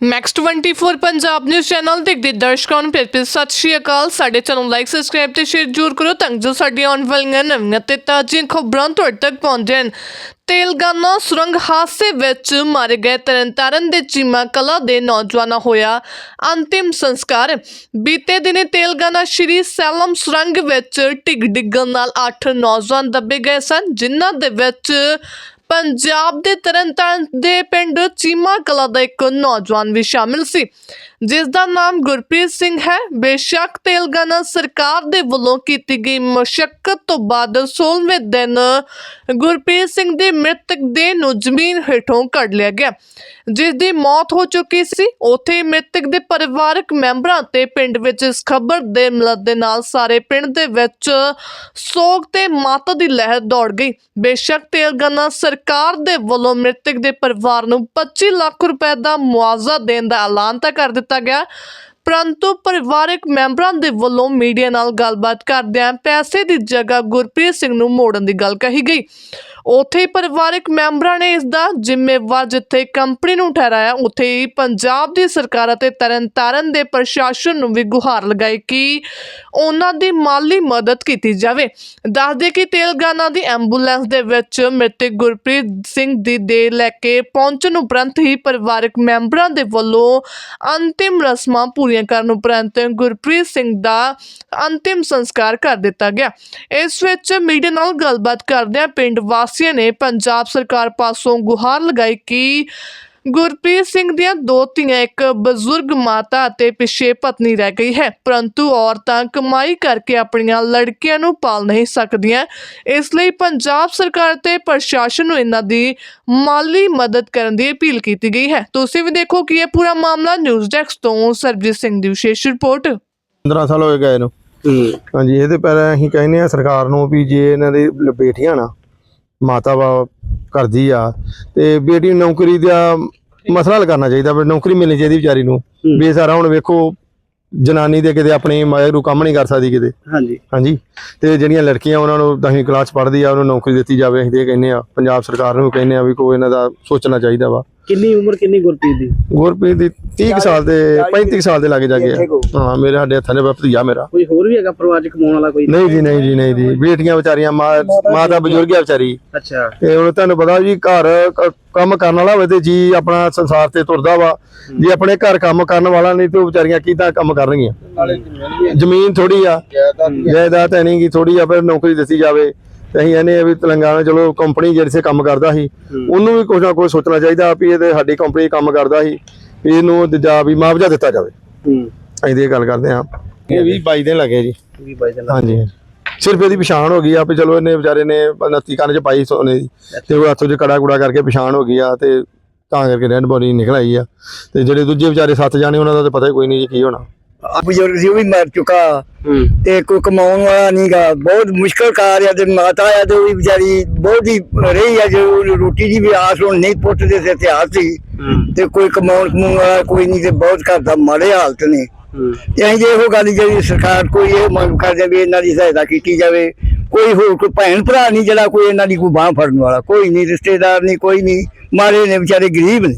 Max 24 Punjab news channel ਦੇਖਦੇ ਦਰਸ਼ਕਾਂ ਨੂੰ ਪਿਆਰ ਭਰੀ ਸਤਿ ਸ਼੍ਰੀ ਅਕਾਲ। ਸਾਡੇ ਚੈਨਲ ਲਾਈਕ ਸਬਸਕ੍ਰਾਈਬ ਤੇ ਸ਼ੇਅਰ ਜ਼ਰੂਰ ਕਰੋ ਤਾਂ ਜੋ ਸਾਡੀਆਂ ਆਉਣ ਵਾਲੀਆਂ ਨਵੀਆਂ ਤੇ ਤਾਜ਼ੀਆਂ ਖਬਰਾਂ ਤੁਹਾਡੇ ਤੱਕ ਪਹੁੰਚਣ ਤੇਲਗਾਨਾ ਸੁਰੰਗ ਹਾਦਸੇ ਵਿੱਚ ਮਾਰੇ ਗਏ ਤਰਨਤਾਰਨ ਦੇ ਚੀਮਾ ਕਲਾ ਦੇ ਨੌਜਵਾਨਾਂ ਹੋਇਆ ਅੰਤਿਮ ਸੰਸਕਾਰ। ਬੀਤੇ ਦਿਨੇ ਤੇਲਗਾਨਾ ਸ਼੍ਰੀ ਸੈਲਮ ਸੁਰੰਗ ਵਿੱਚ ਡਿੱਗ ਡਿੱਗਣ ਨਾਲ 8 ਨੌਜਵਾਨ ਦੱਬੇ ਗਏ ਸਨ, ਜਿਨ੍ਹਾਂ ਦੇ ਵਿੱਚ ਪੰਜਾਬ ਦੇ ਤਰਨਤਾਰਨ ਦੇ ਪਿੰਡ ਚੀਮਾ ਕਲਾ ਦਾ ਇੱਕ ਨੌਜਵਾਨ ਵੀ ਸ਼ਾਮਿਲ ਸੀ। ਜਿਸ ਦਾ ਨਾਮ ਗੁਰਪ੍ਰੀਤ ਸਿੰਘ ਹੈ। ਬੇਸ਼ੱਕ ਤੇਲਗਾਨਾ ਸਰਕਾਰ ਦੇ ਵੱਲੋਂ ਕੀਤੀ ਗਈ ਮਸ਼ੱਕਤ ਤੋਂ ਬਾਅਦ 16ਵੇਂ ਦਿਨ ਗੁਰਪ੍ਰੀਤ ਸਿੰਘ ਦੀ ਮ੍ਰਿਤਕ ਦੇਹ ਨੂੰ ਜ਼ਮੀਨ ਹੇਠੋਂ ਕੱਢ ਲਿਆ ਗਿਆ। ਜਿਸ ਦੀ ਮੌਤ ਹੋ ਚੁੱਕੀ ਸੀ। ਉੱਥੇ ਮ੍ਰਿਤਕ ਦੇ ਪਰਿਵਾਰਕ ਮੈਂਬਰਾਂ ਤੇ ਪਿੰਡ ਵਿੱਚ ਇਸ ਖਬਰ ਦੇ ਮਿਲਣ ਦੇ ਨਾਲ ਸਾਰੇ ਪਿੰਡ ਦੇ ਵਿੱਚ ਸੋਗ ਤੇ ਮਾਤਾ ਦੀ ਲਹਿਰ ਦੌੜ ਗਈ। ਬੇਸ਼ੱਕ ਤੇਲਗਾਨਾ ਸਰਕਾਰ ਦੇ ਵੱਲੋਂ ਮ੍ਰਿਤਕ ਦੇ ਪਰਿਵਾਰ ਨੂੰ 25 ਲੱਖ ਰੁਪਏ ਦਾ ਮੁਆਵਜ਼ਾ ਦੇਣ ਦਾ ਐਲਾਨ ਤਾਂ ਕਰ ਦਿੱਤਾ ਗਿਆ। ਪਰੰਤੂ ਪਰਿਵਾਰਕ ਮੈਂਬਰਾਂ ਦੇ ਵੱਲੋਂ ਮੀਡੀਆ ਨਾਲ ਗੱਲਬਾਤ ਕਰਦਿਆਂ ਪੈਸੇ ਦੀ ਜਗ੍ਹਾ ਗੁਰਪ੍ਰੀਤ ਸਿੰਘ ਨੂੰ ਮੋੜਨ ਦੀ ਗੱਲ ਕਹੀ ਗਈ। ਉੱਥੇ ਹੀ ਪਰਿਵਾਰਕ ਮੈਂਬਰਾਂ ਨੇ ਇਸ ਦਾ ਜ਼ਿੰਮੇਵਾਰ ਜਿੱਥੇ ਕੰਪਨੀ ਨੂੰ ਠਹਿਰਾਇਆ, ਉੱਥੇ ਹੀ ਪੰਜਾਬ ਦੀ ਸਰਕਾਰ ਅਤੇ ਤਰਨਤਾਰਨ ਦੇ ਪ੍ਰਸ਼ਾਸਨ ਨੂੰ ਵੀ ਗੁਹਾਰ ਲਗਾਈ ਕਿ ਉਹਨਾਂ ਦੀ ਮਾਲੀ ਮਦਦ ਕੀਤੀ ਜਾਵੇ। ਦੱਸਦੇ ਕਿ ਤੇਲਗਾਨਾ ਦੀ ਐਂਬੂਲੈਂਸ ਦੇ ਵਿੱਚ ਮ੍ਰਿਤਕ ਗੁਰਪ੍ਰੀਤ ਸਿੰਘ ਦੀ ਦੇਹ ਲੈ ਕੇ ਪਹੁੰਚਣ ਉਪਰੰਤ ਹੀ ਪਰਿਵਾਰਕ ਮੈਂਬਰਾਂ ਦੇ ਵੱਲੋਂ ਅੰਤਿਮ ਰਸਮਾਂ ਪੂਰੀਆਂ ਕਰਨ ਉਪਰੰਤ ਗੁਰਪ੍ਰੀਤ ਸਿੰਘ ਦਾ ਅੰਤਿਮ ਸੰਸਕਾਰ ਕਰ ਦਿੱਤਾ ਗਿਆ। ਇਸ ਵਿੱਚ ਮੀਡੀਆ ਨਾਲ ਗੱਲਬਾਤ ਕਰਦਿਆਂ ਪਿੰਡ ਵਾਸੀ ਵਾਸੀਆਂ ਨੇ ਪੰਜਾਬ ਸਰਕਾਰ ਪਾਸੋਂ ਗੁਹਾਰ ਲਗਾਈ ਕਿ ਗੁਰਪ੍ਰੀਤ ਸਿੰਘ ਦੀਆਂ ਦੋ ਧੀਆਂ ਇੱਕ ਬਜ਼ੁਰਗ ਮਾਤਾ ਅਤੇ ਪਿੱਛੇ ਪਤਨੀ ਰਹਿ ਗਈ ਹੈ। ਪਰੰਤੂ ਔਰਤਾਂ ਕਮਾਈ ਕਰਕੇ ਆਪਣੀਆਂ ਲੜਕੀਆਂ ਨੂੰ ਪਾਲ ਨਹੀਂ ਸਕਦੀਆਂ। ਇਸ ਲਈ ਪੰਜਾਬ ਸਰਕਾਰ ਤੇ ਪ੍ਰਸ਼ਾਸਨ ਨੂੰ ਇਹਨਾਂ ਦੀ ਮਾਲੀ ਮਦਦ ਕਰਨ ਦੀ ਅਪੀਲ ਕੀਤੀ ਗਈ ਹੈ। ਤੁਸੀਂ ਵੀ ਦੇਖੋ ਕਿ ਇਹ ਪੂਰਾ ਮਾਮਲਾ ਨਿਊਜ਼ ਡੈਸਕ ਤੋਂ ਸਰਬਜੀਤ ਸਿੰਘ ਦੀ ਵਿਸ਼ੇਸ਼ ਰਿਪੋਰਟ। 15 ਸਾਲ ਹੋਏ ਗਏ ਨੂੰ ਹਾਂਜੀ ਇਹਦੇ ਪਹਿਲਾਂ ਅਸੀਂ ਕਹਿੰਦੇ ਆ ਸਰਕਾਰ ਨੂੰ ਵੀ ਜੇ ਇਹਨਾਂ ਦੀ ਬੇਟੀਆਂ ਨਾ ਮਾਤਾ ਵਾ ਕਰਦੀ ਆ ਤੇ ਬੇਟੀ ਨੂੰ ਨੌਕਰੀ ਦਾ ਮਸਲਾ ਹੱਲ ਕਰਨਾ ਚਾਹੀਦਾ ਵੀ ਨੌਕਰੀ ਮਿਲਣੀ ਚਾਹੀਦੀ ਵਿਚਾਰੀ ਨੂੰ। ਵੀ ਸਾਰਾ ਹੁਣ ਵੇਖੋ ਜਨਾਨੀ ਦੇ ਕਿਤੇ ਆਪਣੀ ਮਾਇਆ ਨੂੰ ਕੰਮ ਨਹੀਂ ਕਰ ਸਕਦੀ ਕਿਤੇ। ਹਾਂਜੀ। ਹਾਂਜੀ। ਤੇ ਜਿਹੜੀਆਂ ਲੜਕੀਆਂ ਉਹਨਾਂ ਨੂੰ 10ਵੀਂ ਕਲਾਸ ਪੜ੍ਹਦੀ ਆ ਉਹਨੂੰ ਨੌਕਰੀ ਦਿੱਤੀ ਜਾਵੇ ਅਸੀਂ ਤੇ ਇਹ ਕਹਿੰਦੇ ਆ ਪੰਜਾਬ ਸਰਕਾਰ ਨੂੰ ਕਹਿੰਦੇ ਆ ਵੀ ਕੋਈ ਇਹਨਾਂ ਦਾ ਸੋਚਣਾ ਚਾਹੀਦਾ ਵਾ। ਕਿੰਨੀ ਉਮਰ ਕਿੰਨੀ ਗੁਰਪ੍ਰੀਤ ਦੀ? ਗੁਰਪ੍ਰੀਤ ਦੀ 30 ਕੁ ਸਾਲ ਦੇ। 35 ਕੁ ਸਾਲ ਦੇ ਲਾਗੇ ਜਾ ਕੇ। ਹਾਂ ਮੇਰੇ ਸਾਡੇ ਹੱਥਾਂ ਦੇ ਭਤੀਜਾ ਮੇਰਾ। ਕੋਈ ਹੋਰ ਵੀ ਹੈਗਾ ਪਰਿਵਾਰ ਚ ਕਮਾਉਣ ਵਾਲਾ ਕੋਈ? ਨਹੀਂ ਜੀ ਨਹੀਂ ਜੀ ਨਹੀਂ ਜੀ। ਬੇਟੀਆਂ ਵਿਚਾਰੀਆਂ ਮਾਂ ਮਾਤਾ ਬਜ਼ੁਰਗ ਆ ਵਿਚਾਰੀ। ਅੱਛਾ। ਤੇ ਹੁਣ ਤੁਹਾਨੂੰ ਪਤਾ ਜੀ ਘਰ ਕੰਮ ਕਰਨ ਵਾਲਾ ਹੋਵੇ ਤੇ ਜੀ ਆਪਣਾ ਸੰਸਾਰ ਤੇ ਤੁਰਦਾ ਵਾ। ਜੇ ਆਪਣੇ ਘਰ ਕੰਮ ਕਰਨ ਵਾਲਾ ਨਹੀਂ ਤੇ ਉਹ ਵਿਚਾਰੀਆਂ ਕਿਦਾਂ ਕੰਮ ਕਰਨਗੀਆਂ? ਜ਼ਮੀਨ ਥੋੜੀ ਆ। ਜਾਇਦਾਦ ਹੈ ਨਹੀਂ ਗੀ ਥੋੜੀ ਆ ਫਿਰ ਨੌਕਰੀ ਦਿੱਤੀ ਜਾਵੇ। ਤੇ ਅਸੀਂ ਇਹਨੇ ਵੀ ਤੇਲੰਗਾਨਾ ਚਲੋ ਕੰਪਨੀ ਜਿਹੜੇ ਸੇ ਕੰਮ ਕਰਦਾ ਸੀ ਉਹਨੂੰ ਵੀ ਕੁਝ ਨਾ ਕੁਝ ਸੋਚਣਾ ਚਾਹੀਦਾ ਵੀ ਇਹ ਤੇ ਸਾਡੀ ਕੰਪਨੀ ਕੰਮ ਕਰਦਾ ਸੀ ਵੀ ਇਹਨੂੰ ਦੂਜਾ ਵੀ ਮੁਆਵਜ਼ਾ ਦਿੱਤਾ ਜਾਵੇ। ਹੂੰ। ਅਸੀਂ ਤੇ ਇਹ ਗੱਲ ਕਰਦੇ ਹਾਂ। ਇਹ ਵੀ 22 ਦਿਨ ਲੱਗੇ ਜੀ। ਵੀ ਬਾਈ ਜਨ ਹਾਂਜੀ। ਸਿਰਫ ਇਹਦੀ ਪਛਾਣ ਹੋ ਗਈ ਆ ਵੀ ਚਲੋ ਇਹਨੇ ਵਿਚਾਰੇ ਨੇ 29 ਕੰਨ ਚ ਪਾਈ ਸੋਨੇ ਦੀ ਤੇ ਉਹ ਹੱਥੋਂ ਚ ਕੜਾ ਕੁੜਾ ਕਰਕੇ ਪਛਾਣ ਹੋ ਗਈ ਆ ਤੇ ਤਾਂ ਕਰਕੇ ਰੈਡ ਬੋਡੀ ਨਿਕਲ ਆਈ ਆ। ਤੇ ਜਿਹੜੇ ਦੂਜੇ ਵਿਚਾਰੇ ਸੱਤ ਜਾਣੇ ਉਹਨਾਂ ਦਾ ਤਾਂ ਪਤਾ ਹੀ ਕੋਈ ਨਹੀਂ ਜੀ ਕੀ ਹੋਣਾ। ਬਜ਼ੁਰਗ ਸੀ ਉਹ ਵੀ ਮਰ ਚੁੱਕਾ। ਤੇ ਕੋਈ ਕਮਾਉਣ ਵਾਲਾ ਨਹੀਂਗਾ ਬਹੁਤ ਮੁਸ਼ਕਲ ਕਾਰ ਆ ਤੇ ਮਾਤਾ ਆ ਤੇ ਉਹ ਵੀ ਵਿਚਾਰੀ ਬਹੁਤ ਹੀ ਰਹੀ ਆ ਜੋ ਰੋਟੀ ਦੀ ਵੀ ਆਸ ਹੁਣ ਨਹੀਂ ਪੁੱਤ ਦੇ ਸਿਰ ਤੇ ਹੱਥ ਸੀ। ਤੇ ਕੋਈ ਕਮਾਉਣ ਕਮਾਉਣ ਵਾਲਾ ਕੋਈ ਨਹੀਂ ਤੇ ਬਹੁਤ ਘਰ ਦਾ ਮਾੜੇ ਹਾਲਤ ਨੇ। ਤੇ ਜੇ ਇਹੋ ਗੱਲ ਜਿਹੜੀ ਸਰਕਾਰ ਕੋਈ ਇਹ ਮੰਗ ਕਰਦੇ ਵੀ ਇਹਨਾਂ ਦੀ ਸਹਾਇਤਾ ਕੀਤੀ ਜਾਵੇ। ਕੋਈ ਹੋਰ ਕੋਈ ਭੈਣ ਭਰਾ ਨਹੀਂ ਜਿਹੜਾ ਕੋਈ ਇਹਨਾਂ ਦੀ ਕੋਈ ਬਾਹ ਫੜਨ ਵਾਲਾ। ਕੋਈ ਨਹੀਂ ਰਿਸ਼ਤੇਦਾਰ ਨਹੀਂ ਕੋਈ ਨਹੀਂ। ਮਾਰੇ ਨੇ ਵਿਚਾਰੇ ਗਰੀਬ ਨੇ।